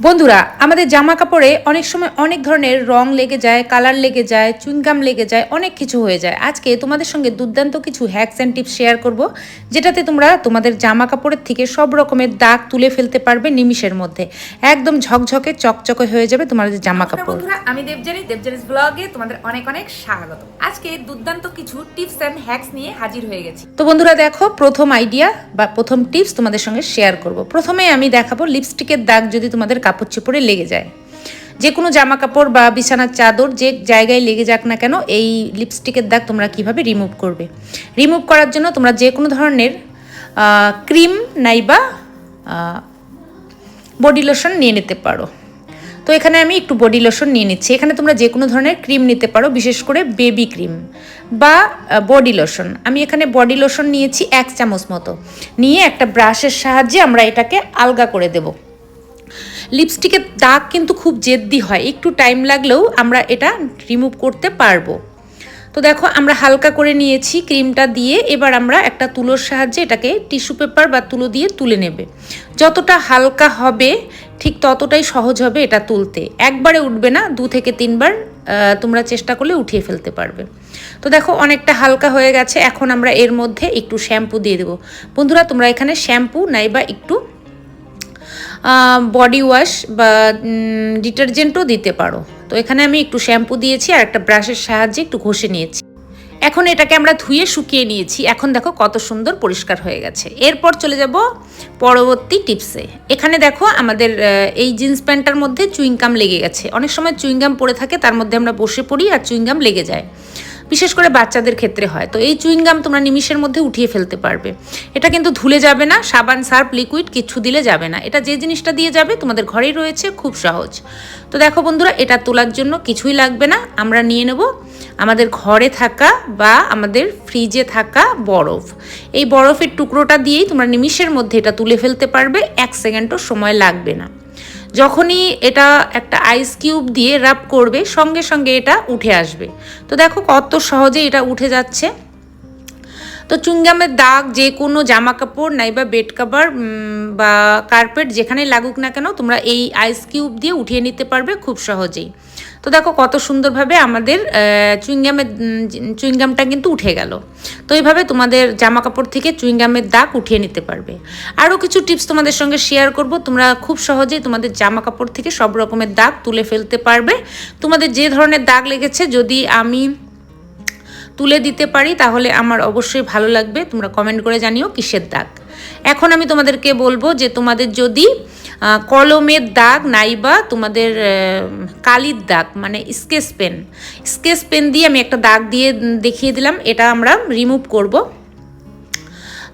বন্ধুরা আমাদের জামা কাপড়ে অনেক সময় অনেক ধরনের রং লেগে যায় কালার লেগে যায় চুইংগাম লেগে যায় অনেক কিছু হয়ে যায়। আজকে তোমাদের সঙ্গে দুর্দান্ত কিছু হ্যাকস অ্যান্ড টিপস শেয়ার করব যেটাতে তোমরা তোমাদের জামা কাপড়ের থেকে সব রকমের দাগ তুলে ফেলতে পারবে নিমিষের মধ্যে। একদম ঝকঝকে চকচকে হয়ে যাবে তোমাদের জামা কাপড় বন্ধুরা আমি দেবজানি দেবজানিস ব্লগে তোমাদের অনেক অনেক স্বাগত। আজকে দুর্দান্ত কিছু টিপস অ্যান্ড হ্যাকস নিয়ে হাজির হয়ে গেছি। তো বন্ধুরা দেখো প্রথম আইডিয়া বা প্রথম টিপস তোমাদের সঙ্গে শেয়ার করব। প্রথমে আমি দেখাবো লিপস্টিকের দাগ যদি তোমাদের কাপড় চোপড়ে লেগে যায়। যে কোনো জামা কাপড় বা বিছানার চাদর যে জায়গায় লেগে যাক না কেন, এই লিপস্টিকের দাগ তোমরা কীভাবে রিমুভ করবে? রিমুভ করার জন্য তোমরা যে কোনো ধরনের ক্রিম নাইবা বডি লোশন নিয়ে নিতে পারো। তো এখানে আমি একটু বডি লোশন নিয়ে নিচ্ছি। এখানে তোমরা যে কোনো ধরনের ক্রিম নিতে পারো, বিশেষ করে বেবি ক্রিম বা বডি লোশন আমি এখানে বডি লোশন নিয়েছি এক চামচ মতো। নিয়ে একটা ব্রাশের সাহায্যে আমরা এটাকে আলগা করে দেব। লিপস্টিকের দাগ কিন্তু খুব জেদ্দি হয়। একটু টাইম লাগলেও আমরা এটা রিমুভ করতে পারব। তো দেখো, আমরা হালকা করে নিয়েছি ক্রিমটা দিয়ে, এবার আমরা একটা তুলোর সাহায্যে এটাকে টিস্যু পেপার বা তুলো দিয়ে তুলে নেবে। যতটা হালকা হবে, ঠিক ততটাই সহজ হবে এটা তুলতে। একবারে উঠবে না, দু থেকে তিনবার তোমরা চেষ্টা করলে উঠিয়ে ফেলতে পারবে। তো দেখো, অনেকটা হালকা হয়ে গেছে। এখন আমরা এর মধ্যে একটু শ্যাম্পু দিয়ে দেবো। বন্ধুরা, তোমরা এখানে শ্যাম্পু নাইবা একটু বডি ওয়াশ বা ডিটারজেন্টও দিতে পারো। তো এখানে আমি একটু শ্যাম্পু দিয়েছি আর একটা ব্রাশের সাহায্যে একটু ঘষে নিয়েছি। এখন এটাকে আমরা ধুয়ে শুকিয়ে নিয়েছি। এখন দেখো কত সুন্দর পরিষ্কার হয়ে গেছে। এরপর চলে যাব পরবর্তী টিপসে। এখানে দেখো আমাদের এই জিন্স প্যান্টটার মধ্যে চুইংগাম লেগে গেছে। অনেক সময় চুইংগাম পড়ে থাকে, তার মধ্যে আমরা বসে পড়ি আর চুইংগাম লেগে যায়। বিশেষ করে বাচ্চাদের ক্ষেত্রে হয়। তো এই চুইংগাম তোমরা নিমিষের মধ্যে উঠিয়ে ফেলতে পারবে। এটা কিন্তু ধুলে যাবে না, সাবান, সার্ফ, লিকুইড কিছু দিলে যাবে না। এটা যে জিনিসটা দিয়ে যাবে তোমাদের ঘরেই রয়েছে, খুব সহজ। তো দেখো বন্ধুরা, এটা তোলার জন্য কিছুই লাগবে না। আমরা নিয়ে নেব আমাদের ঘরে থাকা বা আমাদের ফ্রিজে থাকা বরফ। এই বরফের টুকরোটা দিয়েই তোমরা নিমিষের মধ্যে এটা তুলে ফেলতে পারবে। এক সেকেন্ডও সময় লাগবে না। যখনই এটা একটা আইস কিউব দিয়ে রাব করবে, সঙ্গে সঙ্গে এটা উঠে আসবে। তো দেখো কত সহজে এটা উঠে যাচ্ছে। তো চুঙ্গামের দাগ যে কোনো জামা কাপড় নাইবা বেড কাভার বা কার্পেট যেখানে লাগুক না কেন, তোমরা এই আইস কিউব দিয়ে উঠিয়ে নিতে পারবে খুব সহজেই। তো দেখো কত সুন্দরভাবে আমাদের চুইংগামের চুইংগামটা কিন্তু উঠে গেল। তো এইভাবে তোমাদের জামা কাপড় থেকে চুইংগামের দাগ উঠিয়ে নিতে পারবে। আরও কিছু টিপস তোমাদের সঙ্গে শেয়ার করব। তোমরা খুব সহজেই তোমাদের জামা কাপড় থেকে সব রকমের দাগ তুলে ফেলতে পারবে। তোমাদের যে ধরনের দাগ লেগেছে যদি আমি তুলে দিতে পারি, তাহলে আমার অবশ্যই ভালো লাগবে। তোমরা কমেন্ট করে জানিও কিসের দাগ। এখন আমি তোমাদেরকে বলব যে তোমাদের যদি কলমের দাগ নাইবা তোমাদের কালির দাগ মানে স্কেচ পেন স্কেচ পেন দিয়ে আমি একটা দাগ দিয়ে দেখিয়ে দিলাম, এটা আমরা রিমুভ করব।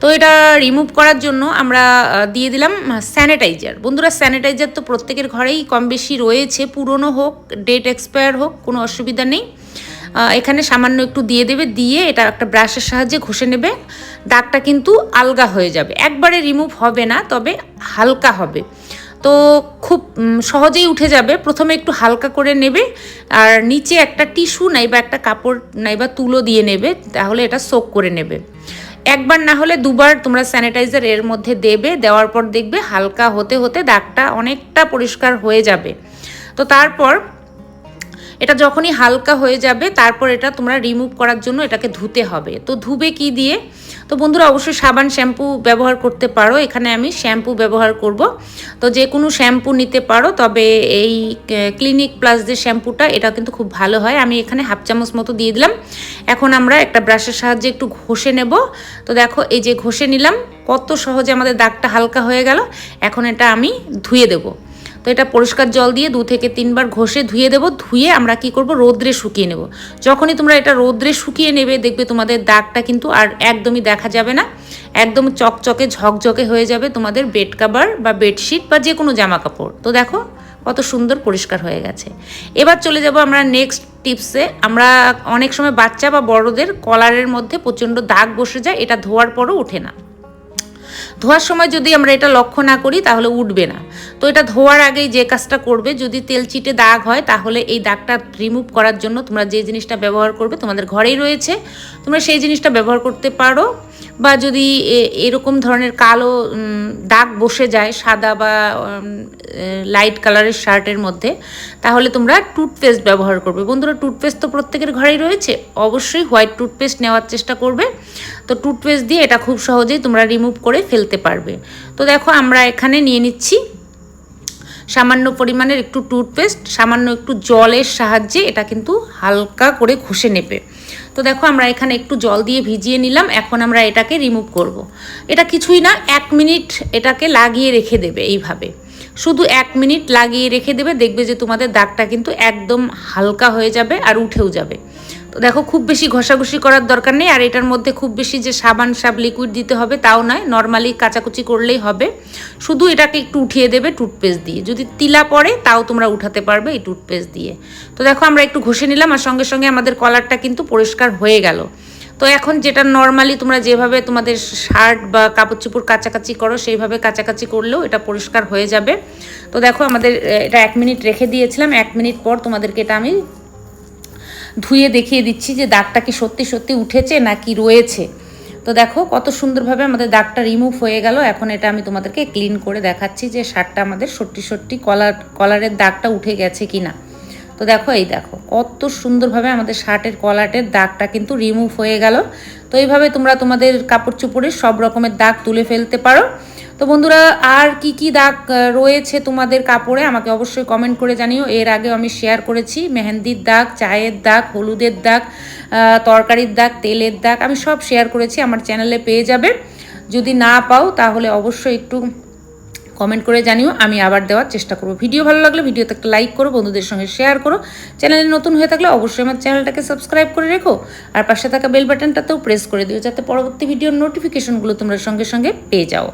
তো এটা রিমুভ করার জন্য আমরা দিয়ে দিলাম স্যানিটাইজার বন্ধুরা স্যানিটাইজার তো প্রত্যেকের ঘরেই কম বেশি রয়েছে, পুরনো হোক ডেট এক্সপায়ার হোক, কোনো অসুবিধা নেই। এখানে সামান্য একটু দিয়ে দেবে, দিয়ে এটা একটা ব্রাশের সাহায্যে ঘষে নেবে। দাগটা কিন্তু আলগা হয়ে যাবে। একবারে রিমুভ হবে না, তবে হালকা হবে। তো খুব সহজেই উঠে যাবে। প্রথমে একটু হালকা করে নেবে, আর নিচে একটা টিস্যু নাইবা একটা কাপড় নাইবা তুলো দিয়ে নেবে, তাহলে এটা সোক করে নেবে। একবার না হলে দুবার তোমরা স্যানিটাইজার এর মধ্যে দেবে, দেওয়ার পর দেখবে হালকা হতে হতে দাগটা অনেকটা পরিষ্কার হয়ে যাবে। তো তারপর এটা যখনই হালকা হয়ে যাবে, তারপর এটা তোমরা রিমুভ করার জন্য এটাকে ধুতে হবে। তো ধুবে কি দিয়ে? তো বন্ধুরা অবশ্যই সাবান শ্যাম্পু ব্যবহার করতে পারো। এখানে আমি শ্যাম্পু ব্যবহার করব। তো যে কোনো শ্যাম্পু নিতে পারো, তবে এই ক্লিনিক প্লাস যে শ্যাম্পুটা এটা কিন্তু খুব ভালো হয়। আমি এখানে হাফ চামচ মতো দিয়ে দিলাম। এখন আমরা একটা ব্রাশের সাহায্যে একটু ঘষে নেব। তো দেখো, এই যে ঘষে নিলাম, কত সহজে আমাদের দাগটা হালকা হয়ে গেল। এখন এটা আমি ধুয়ে দেবো। তো এটা পরিষ্কার জল দিয়ে দু থেকে তিনবার ঘষে ধুয়ে দেবো, ধুয়ে আমরা কি করব, রোদ্রে শুকিয়ে নেব। যখনই তোমরা এটা রোদ্রে শুকিয়ে নেবে, দেখবে তোমাদের দাগটা কিন্তু আর একদমই দেখা যাবে না। একদম চকচকে, ঝকঝকে হয়ে যাবে তোমাদের বেড কাভার বা বেডশিট বা যে কোনো জামা কাপড় তো দেখো কত সুন্দর পরিষ্কার হয়ে গেছে। এবার চলে যাব আমরা নেক্সট টিপসে আমরা অনেক সময় বাচ্চা বা বড়দের কলারের মধ্যে প্রচণ্ড দাগ বসে যায়, এটা ধোয়ার পরও ওঠে না। ধোয়ার সময় যদি আমরা এটা লক্ষ্য না করি, তাহলে উঠবে না। তো এটা ধোয়ার আগেই যে কাজটা করবে, যদি তেল চিটে দাগ হয়, তাহলে এই দাগটা রিমুভ করার জন্য তোমরা যে জিনিসটা ব্যবহার করবে তোমাদের ঘরেই রয়েছে। তোমরা সেই জিনিসটা ব্যবহার করতে পারো। বা যদি এরকম ধরনের কালো দাগ বসে যায় সাদা বা লাইট কালারের শার্টের মধ্যে, তাহলে তোমরা টুথপেস্ট ব্যবহার করবে। বন্ধুরা টুথপেস্ট তো প্রত্যেকের ঘরেই রয়েছে। অবশ্যই হোয়াইট টুথপেস্ট নেওয়ার চেষ্টা করবে। তো টুথপেস্ট দিয়ে এটা খুব সহজেই তোমরা রিমুভ করে ফেলতে পারবে। তো দেখো, আমরা এখানে নিয়ে নিচ্ছি সামান্য পরিমাণের একটু টুথপেস্ট সামান্য একটু জলের সাহায্যে এটা কিন্তু হালকা করে ঘষে নেবে। তো দেখো আমরা এখানে একটু জল দিয়ে ভিজিয়ে নিলাম, এখন আমরা এটাকে রিমুভ করব। এটা কিছুই না, এক মিনিট এটাকে লাগিয়ে রেখে দেবে এইভাবে শুধু এক মিনিট লাগিয়ে রেখে দেবে, দেখবে যে তোমাদের দাগটা কিন্তু একদম হালকা হয়ে যাবে আর উঠেও যাবে তো দেখো, খুব বেশি ঘষাঘষি করার দরকার নেই, আর এটার মধ্যে খুব বেশি যে সাবান, সাব লিকুইড দিতে হবে তাও নয় নর্মালি কাচাকুচি করলেই হবে। শুধু এটাকে একটু উঠিয়ে দেবে টুথপেস্ট দিয়ে। যদি তিলা পড়ে, তাও তোমরা উঠাতে পারবে এই টুথপেস্ট দিয়ে। তো দেখো, আমরা একটু ঘষে নিলাম, আর সঙ্গে সঙ্গে আমাদের কলারটা কিন্তু পরিষ্কার হয়ে গেল। তো এখন যেটা নর্মালি তোমরা যেভাবে তোমাদের শার্ট বা কাপড় চোপড় কাচাকাচি করো, সেইভাবে কাচাকাচি করলেও এটা পরিষ্কার হয়ে যাবে। তো দেখো, আমাদের এটা এক মিনিট রেখে দিয়েছিলাম, এক মিনিট পর তোমাদেরকে এটা আমি ধুয়ে দেখিয়ে দিচ্ছি যে দাগটা কি সত্যি সত্যি উঠেছে নাকি রয়েছে। তো দেখো কত সুন্দরভাবে আমাদের দাগটা রিমুভ হয়ে গেল। এখন এটা আমি তোমাদেরকে ক্লিন করে দেখাচ্ছি যে শার্টটা আমাদের সত্যি সত্যি কলার কলারের দাগটা উঠে গেছে কি না তো দেখো, এই দেখো, কত সুন্দরভাবে আমাদের শার্টের কলারের দাগটা কিন্তু রিমুভ হয়ে গেল। তো এইভাবে তোমরা তোমাদের কাপড় চোপড়ের সব রকমের দাগ তুলে ফেলতে পারো। তো বন্ধুরা, আর কি কি দাগ রয়েছে তোমাদের কাপড়ে আমাকে অবশ্যই কমেন্ট করে জানিও। এর আগেও আমি শেয়ার করেছি, মেহেন্দির দাগ, চায়ের দাগ, হলুদের দাগ তরকারির দাগ, তেলের দাগ, আমি সব শেয়ার করেছি, আমার চ্যানেলে পেয়ে যাবে। যদি না পাও, তাহলে অবশ্যই একটু কমেন্ট করে জানিও, আমি আবার দেওয়ার চেষ্টা করব। ভিডিও ভালো লাগলে ভিডিওতে একটা লাইক করো, বন্ধুদের সঙ্গে শেয়ার করো। চ্যানেলে নতুন হয়ে থাকলে অবশ্যই আমার চ্যানেলটাকে সাবস্ক্রাইব করে রেখো, আর পাশে থাকা বেল বাটনটাতেও প্রেস করে দিও, যাতে পরবর্তী ভিডিওর নোটিফিকেশনগুলো তোমরা সঙ্গে সঙ্গে পেয়ে যাও।